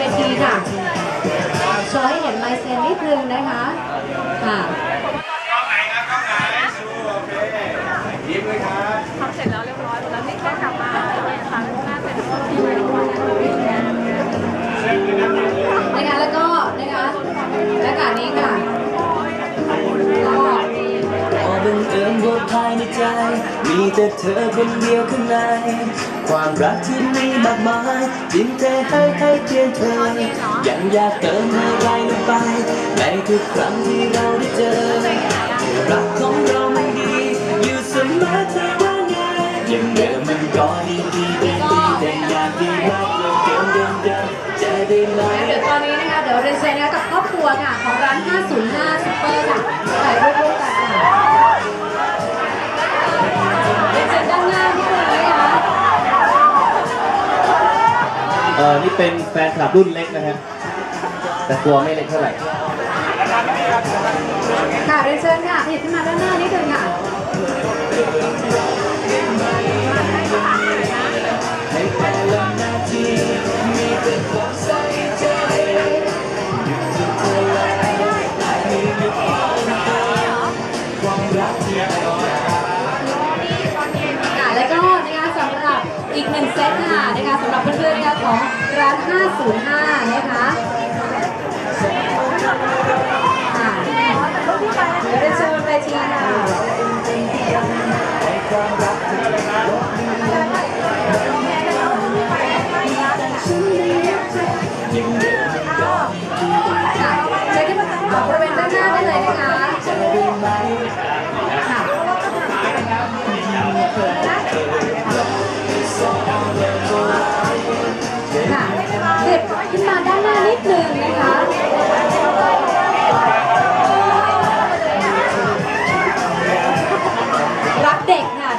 เวทีค่ะ โชว์ให้เห็นลายเซ็นนิดนึงนะคะ ค่ะกล้อไหนนะกล้อไหนสู้โอเคยิ้มเลยครั แต่เธอคนเดียวข้างใน ความรักที่มีมากมายดินเทให้ให้เพียงเธอ ยังอยากเติมอะไรลงไป ในทุกครั้งที่เราได้เจอ รักของเรามันดี อยู่เสมอเธอว่าไงยังเดิมมันก็ดีดีดีดีแต่อยากดีรักเดิมเดิมเดิมจะได้ไหมเดี๋ยวตอนนี้นะคะเดี๋ยวเรนเชิญนะคะกับครอบครัวค่ะของร้าน 505ซุปเปอร์ค่ะถ่ายรูปร่วมกันค่ะ นี่เป็นแฟนคลับรุ่นเล็กนะฮะแต่ตัวไม่เล็กเท่าไหร่ค่ะเรียนเชิญค่ะขยับขึ้นมาด้านหน้านิดนึงค่ะในแต่ละนาทีมีแต่ความใส่ นะนะคะสำหรับเพื่อนๆนะคะของร้าน 505 นะคะ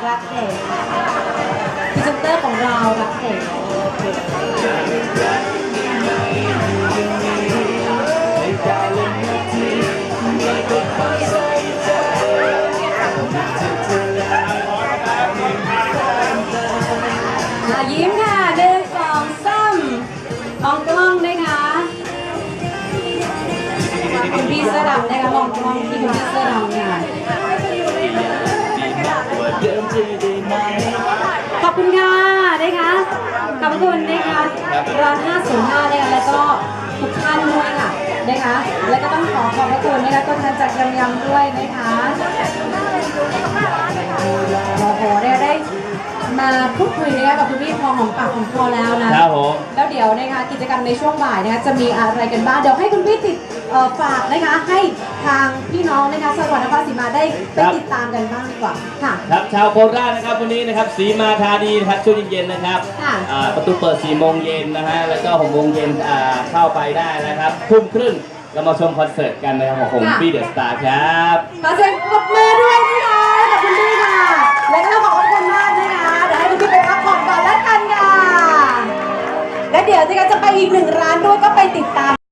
รักเด็กพรีเซนเตอร์ของเรารักเด็กอะยิ้มค่ะหนึ่งสองสามมองกล้องนะคะคุณพี่เสื้อดำนะคะมองกล้องที่คุณพี่เสื้อดำค่ะ ขอบคุณนะคะร้าน505นะคะแล้วก็ทุกท่านด้วยค่ะนะคะ แล้วก็ต้องขอขอบพระคุณนะคะตัวแทนจากยำยำด้วยนะคะโอ้โหเนี่ยได้มาพูดคุยนะคะกับคุณพี่พอหอมปากหอมคอแล้วนะครับผมแล้วเดี๋ยวนะคะกิจกรรมในช่วงบ่ายนะคะจะมีอะไรกันบ้างเดี๋ยวให้คุณพี่ติดเอ่อฝากนะคะให้ทางพี่ น้องนะคะสวัสดิ์นครศรีมาได้ไปติดตามกันบ้างดีกว่าค่ะ ครับชาวโคราชนะครับวันนี้นะครับสีมาทาดีนะครับช่วงเย็นๆนะครับค่ะอ่าประตูเปิด4โมงเย็นนะฮะแล้วก็6โมงเย็นอ่าเข้าไปได้นะครับทุ่มครึ่งเรามาชมคอนเสิร์ตกันนะครับของผมค่ะ พี่เดอะสตาร์ครับ ขอเสียงปรบมือด้วยนะคะขอบคุณพี่ค่ะ และก็ขอบคุณมากนะคะเดี๋ยวให้คุณพี่ไปพักผ่อนก่อนแล้วกันค่ะ และเดี๋ยวจะไปอีกหนึ่งร้านด้วยก็ไปติดตาม